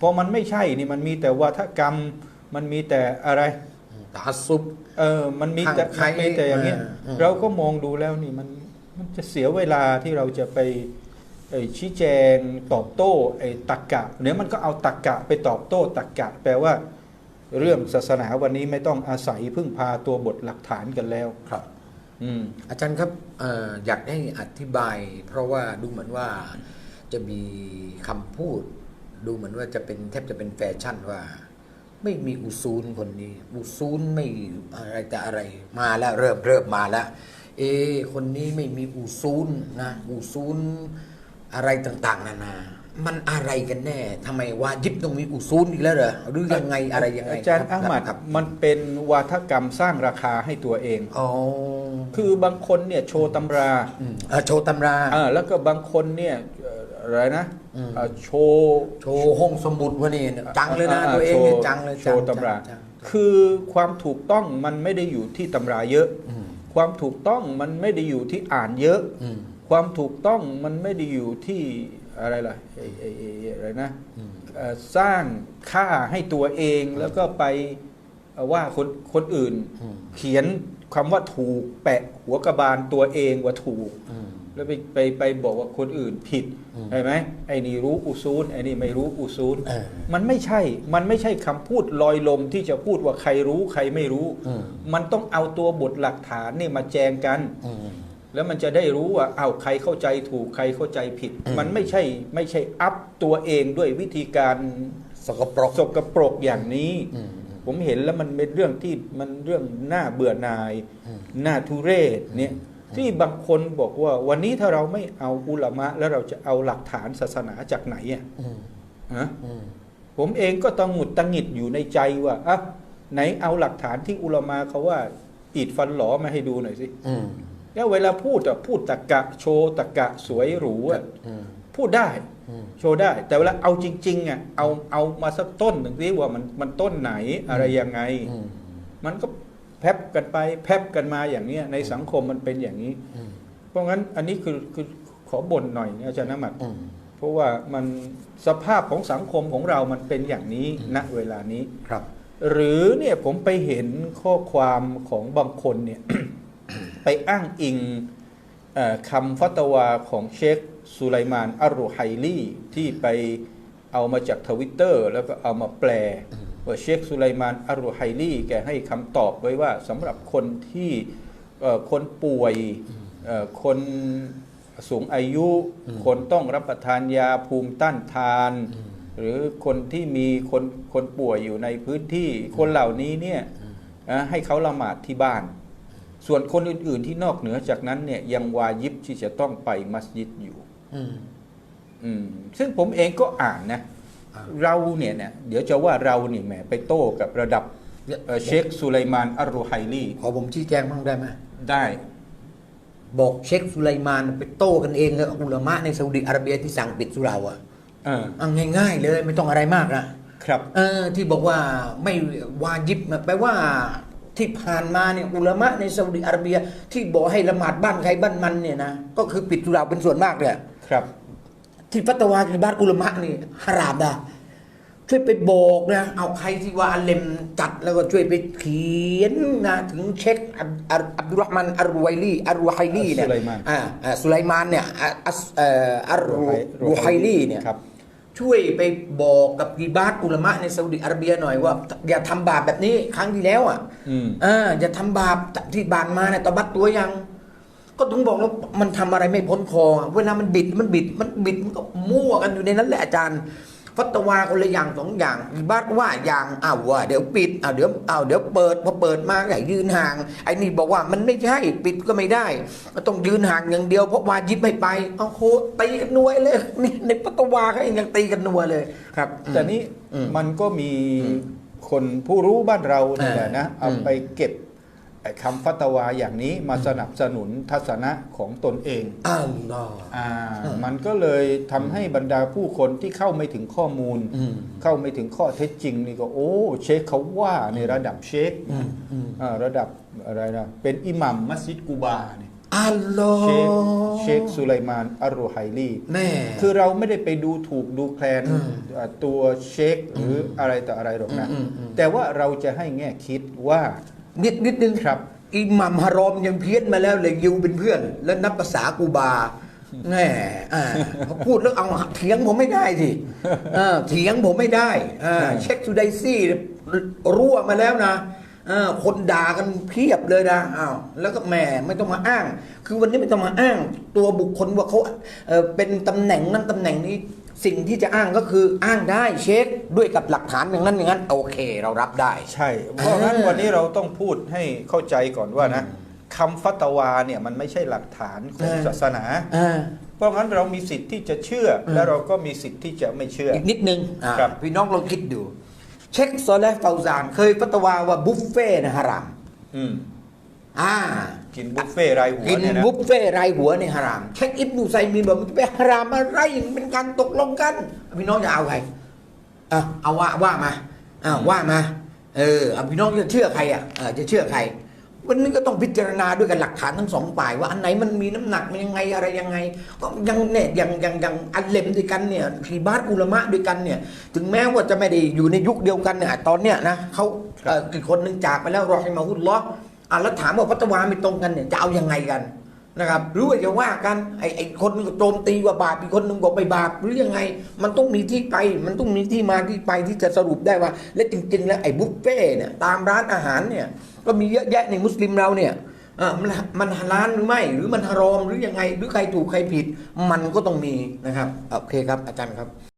พอมันไม่ใช่นี่มันมีแต่วาทกรรม มันมีแต่อะไรตาซุบเออมันมีแต่ข้างใครมันมีแต่อย่างเงี้ยเออเออเราก็มองดูแล้วนี่มันมันจะเสียเวลาที่เราจะไปไอ้ชี้แจงตอบโต้ไอ้ตักกะเนี่ยมันก็เอาตักกะไปตอบโต้ตักกะ แปลว่า เรื่องศาสนาวันนี้ไม่ต้องอาศัยพึ่งพาตัวบทหลักฐานกันแล้วครับอืมอาจารย์ครับเอออยากให้อธิบาย เพราะว่าดูเหมือนว่าจะมีคำพูด ดูเหมือนว่าจะเป็นแทบจะเป็นแฟชั่นว่า ไม่มีอุซูลคนนี้ อุซูลไม่อะไรแต่อะไรมาแล้วเริ่มเริ่มมาแล้ว เอะคนนี้ไม่มีอุซูลนะอุซูลอะไรต่าง ๆ นานา มันอะไรกันแน่ทำไมว่ายิบต้องมีอุซูลอีกแล้วเหรอหรือยังไงอะไรยังไงอาจารย์คอาบมัดครับมันเป็นวาทกรรมสร้างราคาให้ตัวเองอ๋อคือบางคนเนี่ยโชว์ตำรามเออโชว์ตำราอ่าแล้วก็บางคนเนี่ยเอ่ออะไรนะอืมอ่าโชว์โชว์ห้องสมุดวะนี่จังเลยนะาตัวเองโชเนี่ยว์จังเลยโชว์จังตำราจังคือความถูกต้องมันไม่ได้อยู่ที่ตำราเยอะอืมความถูกต้องมันไม่ได้อยู่ที่อ่านเยอะอืมความถูกต้องมันไม่ได้อยู่ที่อะไรล่ะไอ้ไอ้ไอ้อะไรนะอืมเอ่อสร้างค่าให้ตัวเองแล้วก็ไปเอ่อว่าคนคนอื่นอืมเขียนคำว่าถูกแปะหัวกระบาลตัวเองว่าถูกอืม แล้วไปไปไปบอกว่าคนอื่นผิดอืมใช่ไหมไอ้นี่รู้อุซูลไอ้นี่ไม่รู้อุซูลเออมันไม่ใช่ มันไม่ใช่คำพูดลอยลมที่จะพูดว่าใครรู้ใครไม่รู้อืมมันต้องเอาตัวบทหลักฐานเนี่ยมาแจงกันอืมแล้วมันจะได้รู้ว่าเอาวใครเข้าใจถูกใครเข้าใจผิดอืมมันไม่ใช่ไม่ใช่อัพตัวเองด้วยวิธีการสกปรกสกปรกอย่างนี้อืมผมเห็นแล้วมันเป็นเรื่องที่มันเรื่องน่าเบื่อหน่ายอืมน่าทุเรศเนี่ย ที่บางคนบอกว่า วันนี้ถ้าเราไม่เอาอุลามะ แล้วเราจะเอาหลักฐานศาสนาจากไหนอะอืมฮะอืมผมเองก็ต้องหงุดตังหงิดอยู่ในใจว่าอะไหนเอาหลักฐานที่อุลามะเขาว่าอิดฟันหลอมาให้ดูหน่อยสิอืมแล้วเวลาพูดอะพูดตะกะโชว์ตะกะสวยหรูอะอืมพูดได้อืมโชว์ได้ แต่เวลาเอาจริงๆอะเอาเอามาสักต้นหนึ่งสิว่ามันมันต้นไหนอะไรยังไงอืมมันก็ แพบกันไปแพบกันมาอย่างเนี้ยในสังคมมันเป็นอย่างนี้อืมเพราะงั้นอันนี้คือคือขอบ่นหน่อยนะอาจารย์นมัดอืมเพราะว่ามันสภาพของสังคมของเรามันเป็นอย่างนี้ณเวลานี้ครับ หรือเนี่ยผมไปเห็นข้อความของบางคนเนี่ยไปอ้างอิงเอ่อคำฟัตวาของเชคสุไลมานอัรุไฮลีที่ไปเอามาจากทวิตเตอร์แล้วก็เอามาแปล ว่าเชคสุไลมานอัรุไฮลีแกให้คำตอบไว้ว่าสำหรับคนที่เอ่อคนป่วยเอ่อคนสูงอายุ คนต้องรับประทานยาภูมิต้านทาน หรือคนที่มีคนคนป่วยอยู่ในพื้นที่ คนเหล่านี้เนี่ยนะให้เขาละหมาดที่บ้าน ส่วนคนอื่น ๆ ที่นอกเหนือจากนั้นเนี่ยยังวายิบที่จะต้องไปมัสยิดอยู่อืมอืมซึ่งผมเองก็อ่านนะอ่า เราเนี่ยเนี่ยเดี๋ยวจะว่าเราเนี่ยแหมไปโต้กับระดับเอ่อเชคสุไลมานอัลรุไฮลีขอผมชี้แจงบ้างได้ไหมได้บอกเช็คสุไลมานไปโต้กันเองเลยอุลามะในซาอุดิอาระเบียที่สั่งปิดสุเหราอะเอออะง่าย ๆ เลยไม่ต้องอะไรมากนะครับเออที่บอกว่าไม่วาจิบแปลว่าที่ผ่านมาเนี่ยอุลามะในซาอุดิอาระเบียที่บอกให้ละหมาดบ้านใครบ้านมันเนี่ยนะก็คือปิดสุเหราเป็นส่วนมากเลยครับ ที่ฟัตวาในบ้านอุลามะนี่ฮารามนะช่วยไปบอกนะ เอาใครที่ว่าอัลเลมจัดแล้วก็ช่วยไปเขียนนะถึงเช็คอับอับอับดุลรห์มันอัรไวลีอัรไวลีเนี่ยสุไลมานอ่าอ่าสุไลมานเนี่ยอะอัสเอ่ออัรรูไฮลีเนี่ยครับช่วยไปบอกกับกีบาตอุลามะในซาอุดิอาระเบียหน่อยว่า อย่าทำบาปแบบนี้ครั้งที่แล้วอะอืมอ่าอย่าทำบาปที่บานมาเนี่ยตบัดตัวยัง ก็ถึงบอกแล้วมันทำอะไรไม่พ้นคออะเวลามันบิดมันบิดมันบิดมันก็มั่วกันอยู่ในนั้นแหละอาจารย์ ฟัตวาคนละอย่างสองอย่างกีบาตว่าอย่างอ้าวว่าเดี๋ยวปิดอ้าวเดี๋ยวอ้าวเดี๋ยวเปิดพอเปิดมาก็ให้ยืนห่างไอ้นี่บอกว่ามันไม่ใช่ปิดก็ไม่ได้ก็ต้องยืนห่างอย่างเดียวเพราะวาจิบไม่ไปเอาโหตีกันนัวเลยนี่ในฟัตวาเขาเองยังตีกันนัวเลยครับ แต่นี้อืมมันก็มีคนผู้รู้บ้านเราเนี่ยแหละนะอืมเอาไปเก็บไอ้ คำฟัตวาอย่างนี้มาสนับสนุนทัศนะของตนเองอ้าวลออ่าอืมมันก็เลยทำให้บรรดาผู้คนที่เข้าไม่ถึงข้อมูลอืมเข้าไม่ถึงข้อเท็จจริงนี่ก็โอ้เชคเขาว่าในระดับเชคอืมอืมอ่าระดับอะไรนะเป็นอิหมัมมัสยิดกูบาเนี่ยอัลลอเชคฮ์เชคสุไลมานอัลโรไฮลีแน่คือเราไม่ได้ไปดูถูกดูแคลนอืมอ่าตัวเชคหรืออะไรต่ออะไรหรอกนะอืมอืมแต่ว่าเราจะให้แง่คิดว่า นิดนิดนึงครับอิหมัมฮารอมยังเพี้ยนมาแล้วเลยยูเป็นเพื่อน แล้วนับภาษากูบาแน่อ่าพูดแล้วเอาเถียงผมไม่ได้สิอ่าเถียงผมไม่ได้อ่าเช็คซูไดซี่รั่วมาแล้วนะอ่าคนด่ากันเพียบเลยนะอ้าวแล้วก็แหมไม่ต้องมาอ้าง คือวันนี้ไม่ต้องมาอ้าง ตัวบุคคลว่าเขาเอ่อเป็นตำแหน่งนั้นตำแหน่งนี้ สิ่งที่จะอ้างก็คืออ้างได้เช็คด้วยกับหลักฐานอย่างนั้นอย่างนั้นโอเคเรารับได้ ใช่ เพราะงั้นอ่าวันนี้เราต้องพูดให้เข้าใจก่อนว่านะคำฟัตวาเนี่ยมันไม่ใช่หลักฐานของศาสนาอ่าเพราะงั้นเรามีสิทธิ์ที่จะเชื่ออมและเราก็มีสิทธิ์ที่จะไม่เชื่ออีกนิดนึงอ่าครับพี่น้องลองคิดดู เช็คซอลและฟาวซานเคยฟัตวาว่าบุฟเฟ่ต์นะฮารามอืมอ่า กินบุฟเฟ่ต์รายหัวกินเนี่ยนะบุฟเฟ่ต์รายหัวในฮารามเช็คอิบนูไซมีนบอกมันจะไปฮารามอะไรมันเป็นการตกลงกันพี่น้องจะเอาใครอะเอาว่าว่ามาอ่าว่ามาเออเอาพี่น้องจะเชื่อใครอะเออจะเชื่อใครวันนี้ก็ต้องพิจารณาด้วยกันหลักฐานทั้งสองฝ่ายว่าอันไหนมันมีน้ำหนักมันยังไงอะไรยังไง ก็ยังเนี่ยยังยังยังอันเลมด้วยกันเนี่ยทีบาสอุลามะด้วยกันเนี่ย ถึงแม้ว่าจะไม่ได้อยู่ในยุคเดียวกันเนี่ยตอนเนี้ยนะเขาเอ่อกี่คนหนึ่งจากไปแล้วรอให้มาฮุดล้อฮ์ อะแล้วถามว่าฟัตวาไม่ตรงกันเนี่ยจะเอายังไงกันนะครับหรือว่าจะว่ากันไอ้ไอ้คนนึงโจมตีว่าบาปอีกคนนึงบอกไปบาปหรือยังไง มันต้องมีที่ไป มันต้องมีที่มาที่ไปที่จะสรุปได้ว่า และจริง ๆ แล้วไอ้บุฟเฟ่เนี่ยตามร้านอาหารเนี่ยก็มีเยอะแยะในมุสลิมเราเนี่ยอ่มันมันฮาลาลหรือไม่ หรือมันฮารอมหรือยังไงหรือใครถูกใครผิด มันก็ต้องมีนะครับโอเคครับอาจารย์ครับ